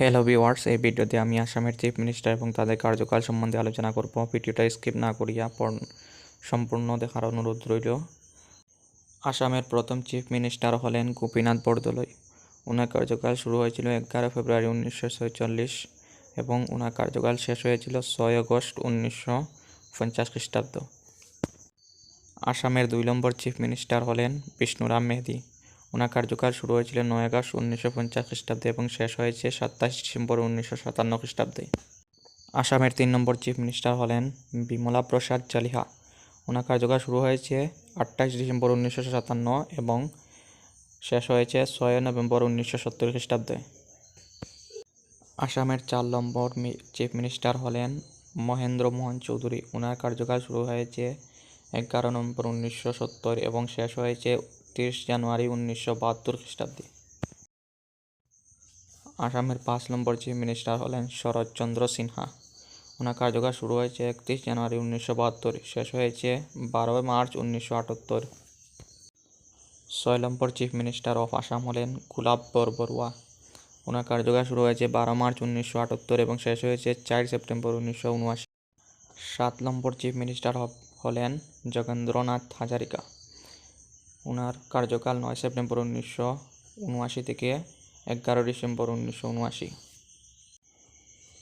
Hello viewers এই ভিডিওতে আমি আসামের চিফ মিনিস্টার এবং তাদের কার্যকাল সম্বন্ধে আলোচনা করব। ভিডিওটা স্কিপ না করিয়া পর- সম্পূর্ণ দেখার অনুরোধ রইল। আসামের প্রথম চিফ মিনিস্টার হলেন গোপীনাথ বরদলৈ। ওনার কার্যকাল শুরু হয়েছিল এগারো ফেব্রুয়ারি উনিশশো ছয়চল্লিশ এবং ওনার কার্যকাল শেষ হয়েছিল ছয় আগস্ট উনিশশো পঞ্চাশ খ্রিস্টাব্দ। আসামের দুই নম্বর চিফ মিনিস্টার হলেন বিষ্ণুরাম মেহদি। ওনার কার্যকাল শুরু হয়েছিল নয় আগস্ট উনিশশো পঞ্চাশ খ্রিস্টাব্দে এবং শেষ হয়েছে সাতাশ ডিসেম্বর উনিশশো সাতান্ন খ্রিস্টাব্দে। আসামের তিন নম্বর চিফ মিনিস্টার হলেন বিমলা প্রসাদ চালিহা ওনার কার্যকাল শুরু হয়েছে আঠাশ ডিসেম্বর উনিশশো সাতান্ন এবং শেষ হয়েছে ছয় নভেম্বর উনিশশো সত্তর খ্রিস্টাব্দে। আসামের চার নম্বর চিফ মিনিস্টার হলেন মহেন্দ্র মোহন চৌধুরী। ওনার কার্যকাল শুরু হয়েছে এগারো নভেম্বর উনিশশো সত্তর এবং শেষ হয়েছে তিরিশ জানুয়ারি উনিশশো বাহাত্তর খ্রিস্টাব্দে। আসামের পাঁচ নম্বর চিফ মিনিস্টার হলেন শরৎচন্দ্র সিনহা। ওনার কার্যকাল শুরু হয়েছে একত্রিশ জানুয়ারি উনিশশো বাহাত্তর, শেষ হয়েছে বারোই মার্চ উনিশশো আটাত্তর। ছয় নম্বর চিফ মিনিস্টার অফ আসাম হলেন গুলাব বরবরুয়া। ওনার কার্যকাল শুরু হয়েছে বারো মার্চ উনিশশো আটাত্তর এবং শেষ হয়েছে চার সেপ্টেম্বর উনিশশো উনআশি। সাত নম্বর চিফ মিনিস্টার হলেন যোগেন্দ্রনাথ হাজারিকা। ওনার কার্যকাল নয় সেপ্টেম্বর উনিশশো উনআশি থেকে এগারো ডিসেম্বর উনিশশো উনআশি।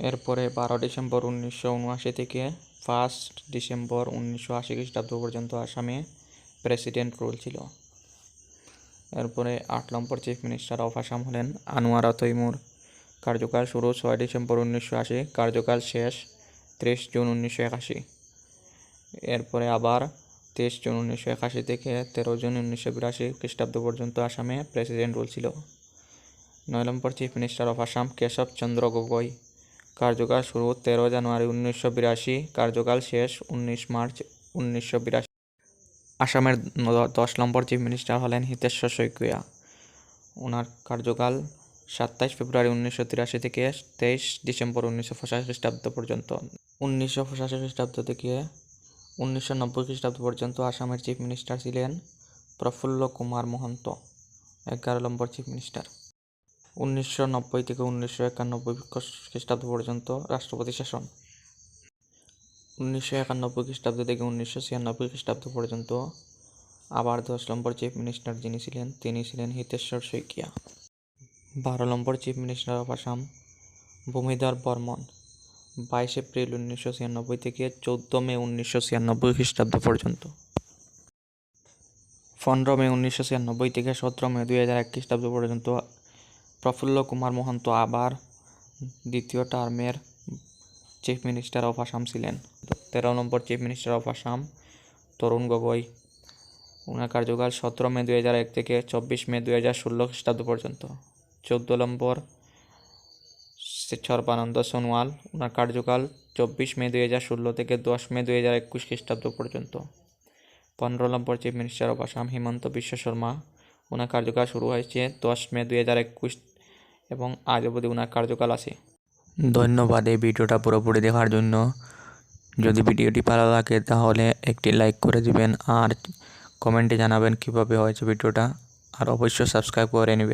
এরপরে বারো ডিসেম্বর উনিশশো উনআশি থেকে ফার্স্ট ডিসেম্বর উনিশশো আশি খ্রিস্টাব্দ পর্যন্ত আসামে প্রেসিডেন্ট রুল ছিল। এরপরে আট নম্বর চিফ মিনিস্টার অফ আসাম হলেন আনোয়ারা তৈমুর। কার্যকাল শুরু ছয় ডিসেম্বর উনিশশো আশি, কার্যকাল শেষ ত্রিশ জুন উনিশশো একাশি। এরপরে আবার তেইশ জুন উনিশশো একাশি থেকে তেরো জুন উনিশশো বিরাশি খ্রিস্টাব্দ পর্যন্ত আসামে প্রেসিডেন্ট রুল ছিল। নয় নম্বর chief minister of Assam Keshab Chandra Gogoi. কার্যকাল শুরু তেরো জানুয়ারি উনিশশো বিরাশি, কার্যকাল শেষ উনিশ মার্চ উনিশশো বিরাশি। আসামের দশ নম্বর চিফ মিনিস্টার হলেন হিতেশ্বর শইকিয়া ওনার কার্যকাল সাতাইশ ফেব্রুয়ারি উনিশশো তিরাশি থেকে তেইশ ডিসেম্বর উনিশশো পঁচাশি খ্রিস্টাব্দ পর্যন্ত। উনিশশো পঁচাশি খ্রিস্টাব্দ থেকে উনিশশো নব্বই খ্রিস্টাব্দ পর্যন্ত আসামের চিফ মিনিস্টার ছিলেন প্রফুল্ল কুমার মহন্ত, এগারো নম্বর চিফ মিনিস্টার। উনিশশো নব্বই থেকে উনিশশো একানব্বই খ্রিস্টাব্দ পর্যন্ত রাষ্ট্রপতি শাসন। উনিশশো একানব্বই খ্রিস্টাব্দ থেকে উনিশশো ছিয়ানব্বই খ্রিস্টাব্দ পর্যন্ত আবার দশ নম্বর চিফ মিনিস্টার যিনি ছিলেন, তিনি ছিলেন হিতেশ্বর শইকিয়া। বারো নম্বর chief minister of Assam Bhumidhar Barman. বাইশ এপ্রিল উনিশশো ছিয়ানব্বই থেকে চৌদ্দ মে উনিশশো ছিয়ানব্বই খ্রিস্টাব্দ পর্যন্ত। পনেরো মে উনিশশো ছিয়ানব্বই থেকে সতেরো মে দুই হাজার এক খ্রিস্টাব্দ পর্যন্ত প্রফুল্ল কুমার মহন্ত আবার দ্বিতীয় টার্মের চিফ মিনিস্টার অফ আসাম ছিলেন। তেরো নম্বর chief minister of Assam Tarun Gogoi. ওনার কার্যকাল সতেরো মে দুই হাজার এক থেকে চব্বিশ মে দুই হাজার ষোলো খ্রিস্টাব্দ পর্যন্ত। চোদ্দ নম্বর সর্বানন্দ সোনোয়াল ওনার কার্যকাল চব্বিশ মে দুই হাজার ষোলো থেকে দশ মে দুই হাজার একুশ খ্রিস্টাব্দ পর্যন্ত। পনেরো নম্বর chief minister of Assam Himanta Biswa Sarma ওনার কার্যকাল শুরু হয়েছে দশ মে দুই হাজার একুশ এবং আজ অবধি ওনার কার্যকাল আছে। ধন্যবাদ এই ভিডিওটা পুরোপুরি দেখার জন্য। যদি ভিডিওটি ভালো লাগে তাহলে একটি লাইক করে দিবেন আর কমেন্টে জানাবেন কীভাবে হয়েছে ভিডিওটা। আর অবশ্যই সাবস্ক্রাইব করে নেবেন।